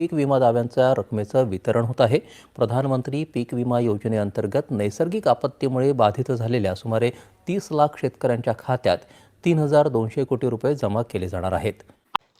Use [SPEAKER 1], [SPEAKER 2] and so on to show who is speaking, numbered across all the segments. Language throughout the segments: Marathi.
[SPEAKER 1] पीक विमा दाव्यांच्या रकमेचं वितरण होत आहे. प्रधानमंत्री पीक विमा योजनेअंतर्गत नैसर्गिक आपत्तीमुळे बाधित झालेल्या सुमारे तीस लाख शेतकऱ्यांच्या खात्यात तीन हजार दोनशे कोटी रुपये जमा केले जाणार आहेत.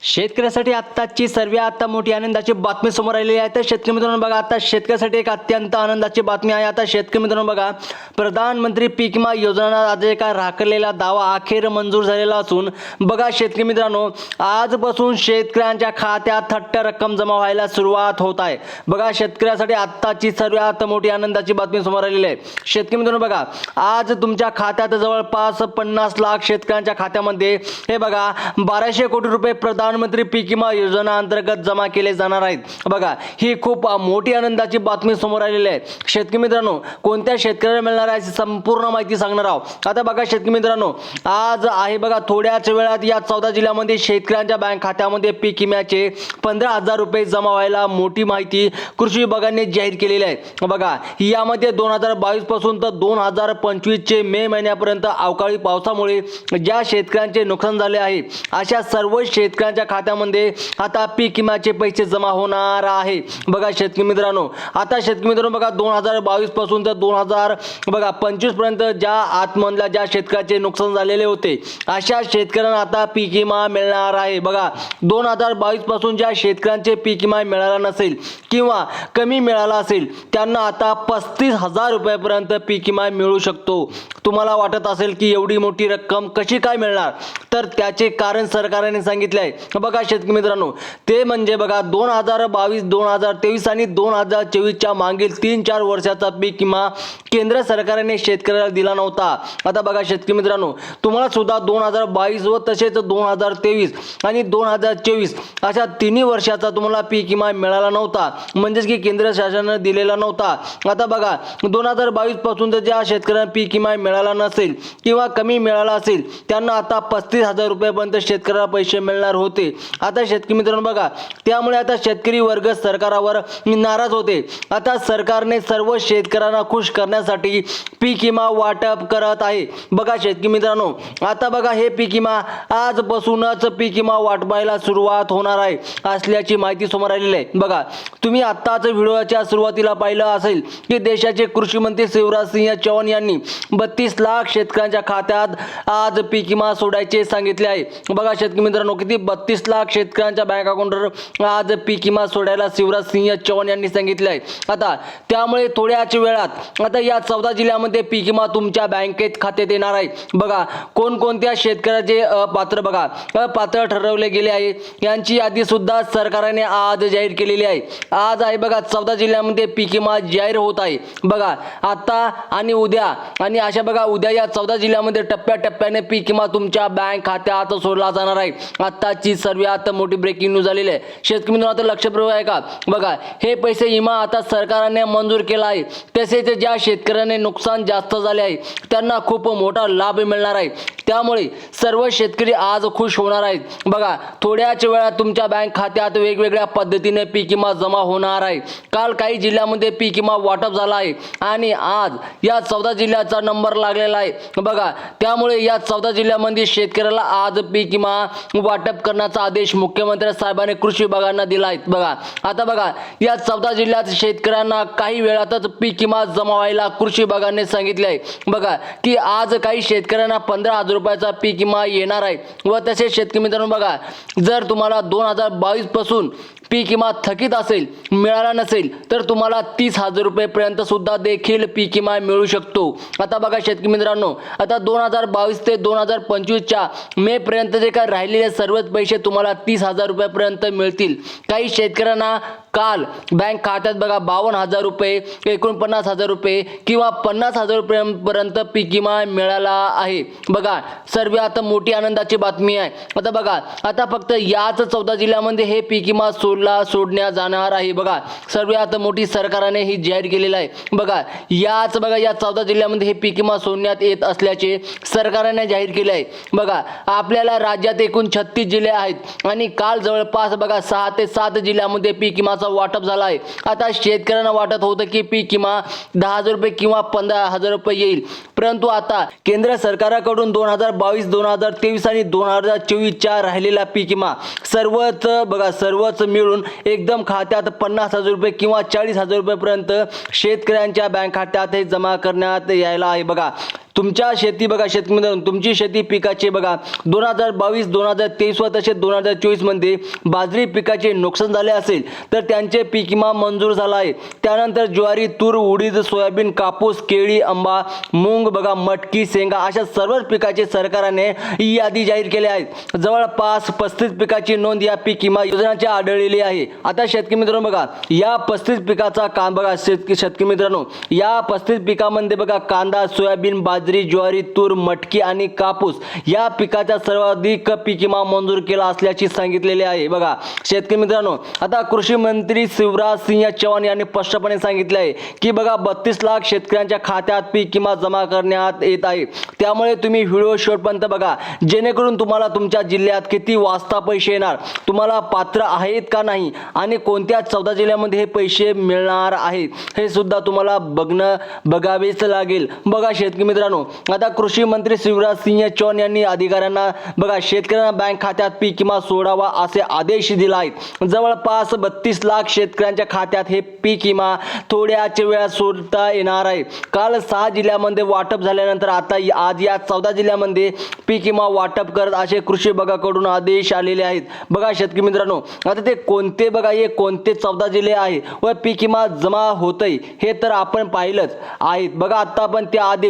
[SPEAKER 2] शेतकऱ्यासाठी आत्ताची सर्व आता मोठी आनंदाची बातमी समोर आलेली आहे. तर शेतकरी मित्रांनो बघा आता शेतकऱ्यासाठी एक अत्यंत आनंदाची बातमी आहे. आता शेतकरी मित्रांनो बघा प्रधानमंत्री पीक विमा योजना आज एका राखलेला दावा अखेर मंजूर झालेला असून बघा शेतकरी मित्रांनो आजपासून शेतकऱ्यांच्या खात्यात थट्ट रक्कम जमा व्हायला सुरुवात होत आहे. बघा शेतकऱ्यासाठी आत्ताची सर्वात मोठी आनंदाची बातमी समोर आलेली आहे. शेतकरी मित्रांनो बघा आज तुमच्या खात्यात जवळपास पन्नास लाख शेतकऱ्यांच्या खात्यामध्ये हे बघा बाराशे कोटी रुपये प्रधानमंत्री पीक विमा योजना अंतर्गत जमा केले जाणार आहेत. बघा ही खूप मोठी आनंदाची बातमी समोर आलेली आहे. शेतकरी मित्रांनो कोणत्या शेतकऱ्याला मिळणार आहे संपूर्ण माहिती सांगणार आहोत. आता बघा शेतकरी मित्रांनो आज आहे बघा थोड्याच वेळात या चौदा जिल्ह्यामध्ये शेतकऱ्यांच्या बँक खात्यामध्ये पीक विम्याचे पंधरा हजार रुपये जमा व्हायला मोठी माहिती कृषी विभागाने जाहीर केलेली आहे. बघा यामध्ये दोन हजार बावीसपासून तर दोन हजार पंचवीसचे मे महिन्यापर्यंत अवकाळी पावसामुळे ज्या शेतकऱ्यांचे नुकसान झाले आहे अशा सर्व शेतकऱ्यांच्या खात्यामध्ये आता पीक विम्याचे पैसे जमा होणार आहे. बघा शेतकरी मित्रांनो आता शेतकरी मित्रांनो बघा दोन हजार बावीसपासून तर दोन हजार बघा पंचवीसपर्यंत ज्या आतमधल्या ज्या शेतकऱ्याचे नुकसान झालेले होते अशा शेतकऱ्यांना आता पीक विमा मिळणार आहे. बघा दोन हजार बावीसपासून ज्या शेतकऱ्यांचे पीक विमा मिळाला नसेल किंवा कमी मिळाला असेल त्यांना आता पस्तीस हजार रुपयापर्यंत पीक विमा मिळू शकतो. तुम्हाला वाटत असेल की एवढी मोठी रक्कम कशी काय मिळणार? तर त्याचे कारण सरकारने सांगितले आहे. बघा शेतकरी मित्रांनो ते म्हणजे बघा दोन हजार बावीस दोन हजार तेवीस आणि दोन हजार चोवीसच्या मागील तीन चार वर्षाचा पीक विमा केंद्र सरकारने शेतकऱ्याला दिला नव्हता. आता बघा शेतकरी मित्रांनो तुम्हाला सुद्धा दोन हजार बावीस व तसेच दोन हजार तेवीस आणि दोन हजार चोवीस अशा तिन्ही वर्षाचा तुम्हाला पीक विमा मिळाला नव्हता. म्हणजेच की केंद्र शासनाने दिलेला नव्हता. आता बघा दोन हजार बावीसपासून तर ज्या शेतकऱ्यांना पीक विमा मिळाला नसेल किंवा कमी मिळाला असेल त्यांना आता पस्तीस हजार रुपयापर्यंत शेतकऱ्याला पैसे मिळणार होते. आता शेतकरी मित्रांनो बघा त्यामुळे आता शेतकरी वर्ग सरकारावर नाराज होते. आता सरकारने सर्व शेतकऱ्यांना खुश करण्यासाठी पीक विमा वाटप करत आहे. बघा शेतकरी मित्रांनो आता बघा हे पीक विमा आजपासूनच पीक विमा वाटपायला सुरुवात होणार आहे असल्याची माहिती समोर आलेली आहे. बघा तुम्ही आत्ताच व्हिडिओच्या सुरुवातीला पाहिलं असेल की देशाचे कृषी मंत्री शिवराज सिंह चौहान यांनी बत्तीस लाख शेतकऱ्यांच्या खात्यात आज पीक विमा सोडायचे सांगितले आहे. बघा शेतकरी मित्रांनो किती बत्तीस लाख शेतकऱ्यांच्या बँक अकाउंटवर आज पीक विमा सोडायला शिवराज सिंह चौहान यांनी सांगितले आहे. आता त्यामुळे थोड्याच वेळात आता या चौदा जिल्ह्यामध्ये पीक विमा तुमच्या बँकेत खात्यात येणार आहे. बघा कोणकोणत्या शेतकऱ्याचे पात्र बघा पात्र ठरवले गेले आहे. यांची यादी सुद्धा सरकारने आज जाहीर केलेली आहे. आज आहे बघा चौदा जिल्ह्यामध्ये पीक विमा जाहीर होत आहे. बघा आता आणि उद्या आणि अशा बघा उद्या या चौदा जिल्ह्यामध्ये टप्प्याटप्प्याने पीक किंवा तुमच्या बँक खात्यात सोडला जाणार आहे. आताची सर्वात मोठी ब्रेकिंग न्यूज झालेली आहे. शेतकरी मित्रांनो आता लक्षपूर्वक आहे का बघा हे पैसे विमा आता सरकारने मंजूर केला आहे. तसेच ज्या शेतकऱ्यांनी नुकसान जास्त झाले आहे त्यांना खूप मोठा लाभ मिळणार आहे. त्यामुळे सर्व शेतकरी आज खुश होणार आहेत. बघा थोड्याच वेळात तुमच्या बँक खात्यात वेगवेगळ्या पद्धतीने पीक विमा जमा होणार आहे. काल काही जिल्ह्यामध्ये पीक विमा वाटप झाला आहे. आणि आज या चौदा जिल्ह्याचा नंबर लागलेला आहे. बघा त्यामुळे या चौदा जिल्ह्यामध्ये शेतकऱ्याला आज पीक विमा वाटप करण्याचा आदेश मुख्यमंत्री साहेबांनी कृषी विभागांना दिला आहे. बघा आता बघा या चौदा जिल्ह्यात शेतकऱ्यांना काही वेळातच पीक विमा जमा व्हायला कृषी विभागाने सांगितले आहे. बघा की आज काही शेतकऱ्यांना पंधरा हजार रुपयाचा पीक विमा येणार आहे. व तसेच शेतकरी मित्रांनो बघा जर तुम्हाला दोन हजार बावीसपासून पीक विमा थकीत असेल मिळाला नसेल तर तुम्हाला तीस हजार रुपयेपर्यंत सुद्धा देखील पीक विमा मिळू शकतो. आता बघा शेतकरी मित्रांनो आता दोन हजार बावीस ते दोन हजार पंचवीसच्या मे पर्यंत जे काय राहिलेले सर्वच पैसे तुम्हाला तीस हजार रुपयापर्यंत मिळतील. काही शेतकऱ्यांना काल बँक खात्यात बघा बावन्न हजार रुपये एकोणपन्नास हजार रुपये किंवा पन्नास हजार रुपयांपर्यंत पीक विमा मिळाला आहे. बघा सर्व आता मोठी आनंदाची बातमी आहे. आता बघा आता फक्त याच चौदा जिल्ह्यामध्ये हे पीक विमा सोडला सोडण्या जाणार आहे. बघा सर्व आता मोठी सरकारने ही जाहीर केलेलं आहे. बघा याच बघा या चौदा जिल्ह्यामध्ये हे पीक विमा सोडण्यात येत असल्याचे सरकारने जाहीर केले आहे. बघा आपल्याला राज्यात एकूण छत्तीस जिल्हे आहेत आणि काल जवळपास बघा सहा ते सात जिल्ह्यामध्ये पीक विमा विमाचं वाटप झालं आहे आता शेतकऱ्यांना वाटत होतं की पीक विमा दहा हजार रुपये किंवा पंधरा हजार रुपये येईल. परंतु आता केंद्र सरकाराकडून दोन हजार बावीस दोन हजार तेवीस आणि दोन हजार चोवीसच्या राहिलेला पीक विमा सर्वच बघा सर्वच मिळून एकदम खात्यात पन्नास हजार रुपये किंवा चाळीस हजार रुपयेपर्यंत शेतकऱ्यांच्या बँक खात्यात हे जमा करण्यात यायला आहे. बघा तुमच्या शेती बघा शेतकरी तुमची शेती पिकाचे बघा. दोन हजार बावीस दोन हजार तेवीस व तसेच दोन हजार चोवीसमध्ये बाजरी पिकाचे नुकसान झाले असेल तर त्यांचे पीक विमा मंजूर झाला आहे. त्यानंतर ज्वारी तूर उडीद सोयाबीन कापूस केळी आंबा मूग बघा मटकी शेंगा अशा सर्वच पिकाचे सरकारने ही यादी जाहीर केली आहे. जवळपास पस्तीस पिकाची नोंद या पीक विमा योजनाची आढळलेली आहे. आता शेतकरी मित्रांनो बघा या पस्तीस पिकाचा का बघा शेतकरी शेतकरी मित्रांनो या पस्तीस पिकामध्ये बघा कांदा सोयाबीन बाजरी बाजरी ज्वारी तूर मटकी आणि कापूस या पिकाचा सर्वाधिक पीक विमा मंजूर केला असल्याचे सांगितलेले आहे. बघा शेतकरी मित्रांनो आता कृषी मंत्री शिवराज सिंह चौहान यांनी स्पष्टपणे सांगितले आहे की बघा बत्तीस लाख शेतकऱ्यांच्या खात्यात पीक विमा जमा करण्यात येत आहे. त्यामुळे तुम्ही व्हिडिओ शेवटपर्यंत बघा. जेणेकरून तुम्हाला तुमच्या जिल्ह्यात किती वाजता पैसे येणार? तुम्हाला पात्र आहेत का नाही? आणि कोणत्या चौदा जिल्ह्यामध्ये हे पैसे मिळणार आहेत? हे सुद्धा तुम्हाला बघणं बघावेच लागेल. बघा शेतकरी मित्रांनो आता कृषी मंत्री शिवराज सिंह चौहान यांनी अधिकाऱ्यांना बघा शेतकऱ्यांना बँक खात्यात पीक विमा सोडावा असे आदेश दिला आहेत. जवळपास बत्तीस लाख शेतकऱ्यांच्या खात्यात हे पीक विमा थोड्याच वेळात सोडता येणार आहे. काल सहा जिल्ह्यामध्ये वाटप झाल्यानंतर आता आज या चौदा जिल्ह्यामध्ये पीक विमा वाटप करत असे कृषी विभागाकडून आदेश आलेले आहेत. बघा शेतकरी मित्रांनो आता ते कोणते बघा हे कोणते चौदा जिल्हे आहे व पीक विमा जमा होतंय हे तर आपण पाहिलंच आहेत. बघा आता पण त्या आधी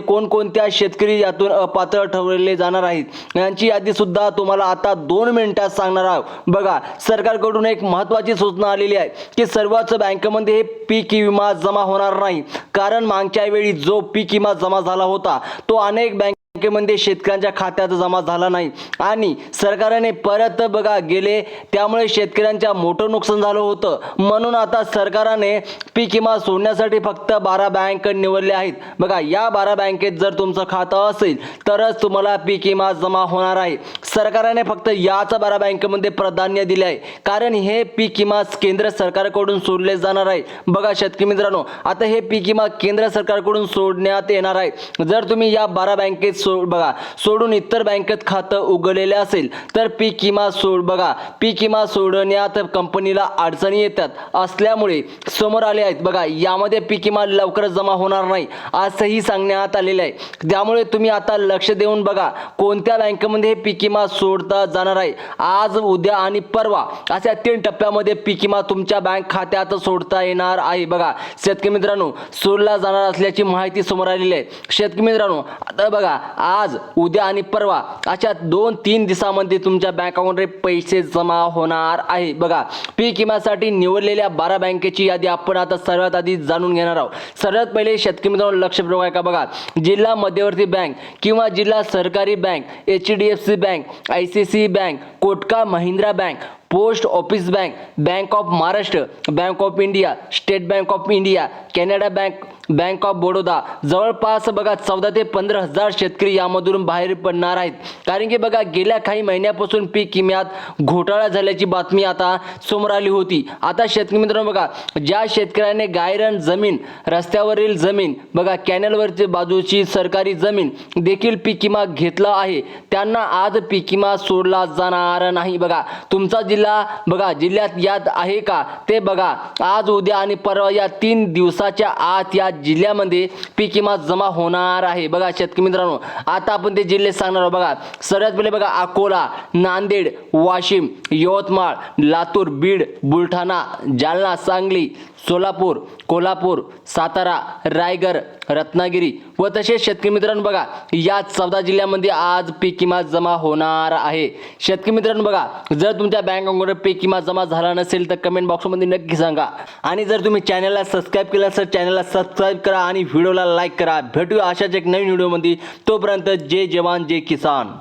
[SPEAKER 2] कोणत्या शेतकरी यातून अपात्र ठरवले जाणार आहेत? यांची यादी सुद्धा तुम्हाला आता दोन मिनिटात सांगणार आहोत. बघा सरकारकडून एक महत्त्वाची सूचना आलेली आहे की सर्वच बँकेमध्ये हे पीक विमा जमा होणार नाही. कारण मागच्या वेळी जो पीक विमा जमा झाला होता तो अनेक बँक बँकेमध्ये शेतकऱ्यांच्या खात्यात जमा झाला नाही. आणि सरकारने परत बघा गेले त्यामुळे शेतकऱ्यांच्या मोठं नुकसान झालं होतं. म्हणून आता सरकारने पीक विमा सोडण्यासाठी फक्त बारा बँक निवडले आहेत. बघा या बारा बँकेत जर तुमचं खातं असेल तरच तुम्हाला पीक विमा जमा होणार आहे. सरकारने फक्त याच बारा बँकेमध्ये प्राधान्य दिले आहे. कारण हे पीक विमा केंद्र सरकारकडून सोडले जाणार आहे. बघा शेतकरी मित्रांनो आता हे पीक विमा केंद्र सरकारकडून सोडण्यात येणार आहे. जर तुम्ही या बारा बँकेत सोड बघा. सोडून इतर बँकेत खातं उघडलेले असेल तर पीक विमा सोड बघा. पीक विमा सोडण्यात कंपनीला अडचणी येतात. असल्यामुळे समोर आले आहेत. बघा यामध्ये पीक विमा लवकरच जमा होणार नाही असंही सांगण्यात आलेलं आहे. त्यामुळे तुम्ही आता लक्ष देऊन बघा कोणत्या बँकेमध्ये हे पीक विमा सोडता जाणार आहे. आज उद्या आणि परवा अशा तीन टप्प्यामध्ये पीक विमा तुमच्या बँक खात्यात सोडता येणार आहे. बघा शेतकरी मित्रांनो सोडला जाणार असल्याची माहिती समोर आलेली आहे. शेतकरी मित्रांनो आता बघा आज उद्या आणि परवा अशा दोन तीन दिवसामध्ये तुमच्या बँक अकाउंटमध्ये पैसे जमा होणार आहे. बघा पीक विम्यासाठी निवडलेल्या बारा बँकेची यादी आपण आता सर्वात आधी जाणून घेणार आहोत. सर्वात पहिले शेतकरी मित्रांनो लक्ष आहे का बघा. जिल्हा मध्यवर्ती बँक किंवा जिल्हा सहकारी bank H D F C bank I C C bank कोटका Mahindra bank post office bank bank of Maharashtra bank of India state bank of India Canada bank bank of Baroda. जवळपास बघा चौदा ते पंधरा हजार शेतकरी यामधून बाहेर पडणार आहेत. कारण की बघा गेल्या काही महिन्यापासून पीक विम्यात घोटाळा झाल्याची बातमी आता समोर आली होती. आता शेतकरी मित्रांनो बघा ज्या शेतकऱ्याने गायरन जमीन रस्त्यावरील जमीन बघा कॅनलवरची बाजूची सरकारी जमीन देखील पीक विमा घेतला आहे त्यांना आज पीक विमा सोडला जाणार नाही. बघा तुमचा जिल्हा बघा जिल्ह्यात याद आहे का? ते बघा. आज उद्या आणि परवा या तीन दिवसाच्या आत या जिल्ह्यामध्ये पीक विमा जमा होणार आहे. बघा शेतकरी मित्रांनो आता आपण ते जिल्हे सांगणार आहोत. बघा सर्वात पहिले बघा अकोला नांदेड वाशिम यवतमाळ लातूर बीड बुलढाणा जालना सांगली सोलापूर कोल्हापूर सातारा रायगड रत्नागिरी व तसेच शेतकरी मित्रांनो बघा या चौदा जिल्ह्यामध्ये आज पीक विमा जमा होणार आहे. शेतकरी मित्रांनो बघा जर तुमच्या बँक अकाउंटवर पीक विमा जमा झाला नसेल तर कमेंट बॉक्समध्ये नक्की सांगा. आणि जर तुम्ही चॅनलला सबस्क्राईब केलं असेल चॅनलला सबस्क्राईब करा आणि व्हिडिओला लाईक करा. भेटूया अशाच एक नवीन व्हिडिओमध्ये तोपर्यंत जय जवान जय किसान.